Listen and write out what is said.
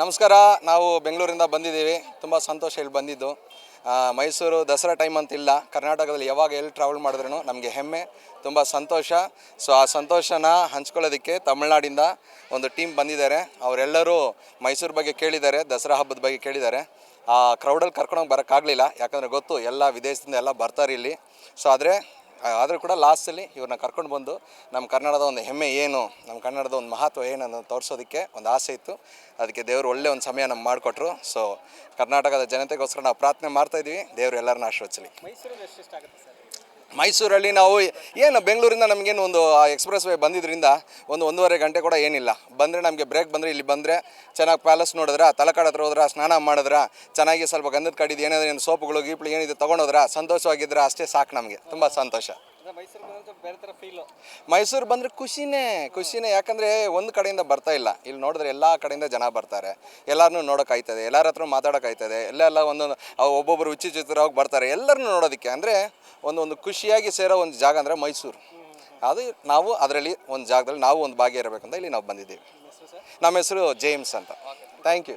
ನಮಸ್ಕಾರ, ನಾವು ಬೆಂಗಳೂರಿಂದ ಬಂದಿದ್ದೀವಿ. ತುಂಬ ಸಂತೋಷ ಇಲ್ಲಿ ಬಂದಿದ್ದು. ಮೈಸೂರು ದಸರಾ ಟೈಮ್ ಅಂತಿಲ್ಲ ಕರ್ನಾಟಕದಲ್ಲಿ ಯಾವಾಗ ಎಲ್ಲಿ ಟ್ರಾವೆಲ್ ಮಾಡಿದ್ರೂ ನಮಗೆ ಹೆಮ್ಮೆ, ತುಂಬ ಸಂತೋಷ. ಸೊ ಆ ಸಂತೋಷನ ಹಂಚ್ಕೊಳ್ಳೋದಕ್ಕೆ ತಮಿಳ್ನಾಡಿಂದ ಒಂದು ಟೀಮ್ ಬಂದಿದ್ದಾರೆ. ಅವರೆಲ್ಲರೂ ಮೈಸೂರು ಬಗ್ಗೆ ಕೇಳಿದ್ದಾರೆ, ದಸರಾ ಹಬ್ಬದ ಬಗ್ಗೆ ಕೇಳಿದ್ದಾರೆ. ಆ ಕ್ರೌಡಲ್ಲಿ ಕರ್ಕೊಂಡೋಗಿ ಬರೋಕ್ಕಾಗಲಿಲ್ಲ. ಯಾಕಂದರೆ ಗೊತ್ತು, ಎಲ್ಲ ವಿದೇಶದಿಂದ ಎಲ್ಲ ಬರ್ತಾರೆ ಇಲ್ಲಿ. ಸೊ ಆದರೆ ಆದರೂ ಕೂಡ ಲಾಸ್ಟಲ್ಲಿ ಇವ್ರನ್ನ ಕರ್ಕೊಂಡು ಬಂದು ನಮ್ಮ ಕನ್ನಡದ ಒಂದು ಹೆಮ್ಮೆ ಏನು ನಮ್ಮ ಕನ್ನಡದ ಒಂದು ಮಹತ್ವ ಏನು ಅನ್ನೋದು ತೋರಿಸೋದಕ್ಕೆ ಒಂದು ಆಸೆ ಇತ್ತು. ಅದಕ್ಕೆ ದೇವರು ಒಳ್ಳೆ ಒಂದು ಸಮಯ ನಮ್ಗೆ ಮಾಡಿಕೊಟ್ರು. ಸೊ ಕರ್ನಾಟಕದ ಜನತೆಗೋಸ್ಕರ ನಾವು ಪ್ರಾರ್ಥನೆ ಮಾಡ್ತಾ ಇದ್ವಿ. ದೇವರು ಎಲ್ಲರನ್ನ ಆಶೀರ್ವದಿಸಲಿ. ಮೈಸೂರಲ್ಲಿ ನಾವು ಏನು ಬೆಂಗಳೂರಿಂದ ನಮಗೇನು ಒಂದು ಎಕ್ಸ್ಪ್ರೆಸ್ ವೇ ಬಂದಿದ್ದರಿಂದ ಒಂದು ಒಂದೂವರೆ ಗಂಟೆ ಕೂಡ ಏನಿಲ್ಲ. ಬಂದರೆ ನಮಗೆ ಬ್ರೇಕ್ ಬಂದರೆ ಇಲ್ಲಿ ಬಂದರೆ ಚೆನ್ನಾಗಿ ಪ್ಯಾಲೇಸ್ ನೋಡಿದ್ರೆ, ತಲಕಾಡ ಹತ್ರ ಹೋದ್ರೆ, ಸ್ನಾನ ಮಾಡಿದ್ರೆ, ಚೆನ್ನಾಗಿ ಸ್ವಲ್ಪ ಗಂಧದ ಕಡಿದು ಏನಾದ್ರು ಏನು ಸೋಪುಗಳು ಗೀಪ್ಳು ಏನಿದೆ ತೊಗೊಂಡೋದ್ರ, ಸಂತೋಷವಾಗಿದ್ರೆ ಅಷ್ಟೇ ಸಾಕು ನಮಗೆ. ತುಂಬ ಸಂತೋಷ. ಮೈಸೂರು ಬಂದರೆ ಖುಷಿನೇ ಖುಷಿನೇ. ಯಾಕಂದರೆ ಒಂದು ಕಡೆಯಿಂದ ಬರ್ತಾ ಇಲ್ಲ. ಇಲ್ಲಿ ನೋಡಿದ್ರೆ ಎಲ್ಲ ಕಡೆಯಿಂದ ಜನ ಬರ್ತಾರೆ. ಎಲ್ಲರನ್ನೂ ನೋಡೋಕ್ಕಾಯ್ತದೆ ಎಲ್ಲರ ಹತ್ರ ಮಾತಾಡೋಕ್ಕಾಯ್ತದೆ ಎಲ್ಲೆಲ್ಲ ಒಂದೊಂದು ಒಬ್ಬೊಬ್ಬರು ವಿಚಿತ್ರವಾಗಿ ಬರ್ತಾರೆ. ಎಲ್ಲರನ್ನು ನೋಡೋದಕ್ಕೆ ಅಂದರೆ ಒಂದೊಂದು ಒಂದು ಖುಷಿಯಾಗಿ ಸೇರೋ ಒಂದು ಜಾಗ ಅಂದರೆ ಮೈಸೂರು. ಅದು ನಾವು ಅದರಲ್ಲಿ ಒಂದು ಜಾಗದಲ್ಲಿ ನಾವು ಒಂದು ಭಾಗಿ ಇರಬೇಕಂತ ಇಲ್ಲಿ ನಾವು ಬಂದಿದ್ದೀವಿ. ನಮ್ಮ ಹೆಸರು ಜೇಮ್ಸ್ ಅಂತ. Thank you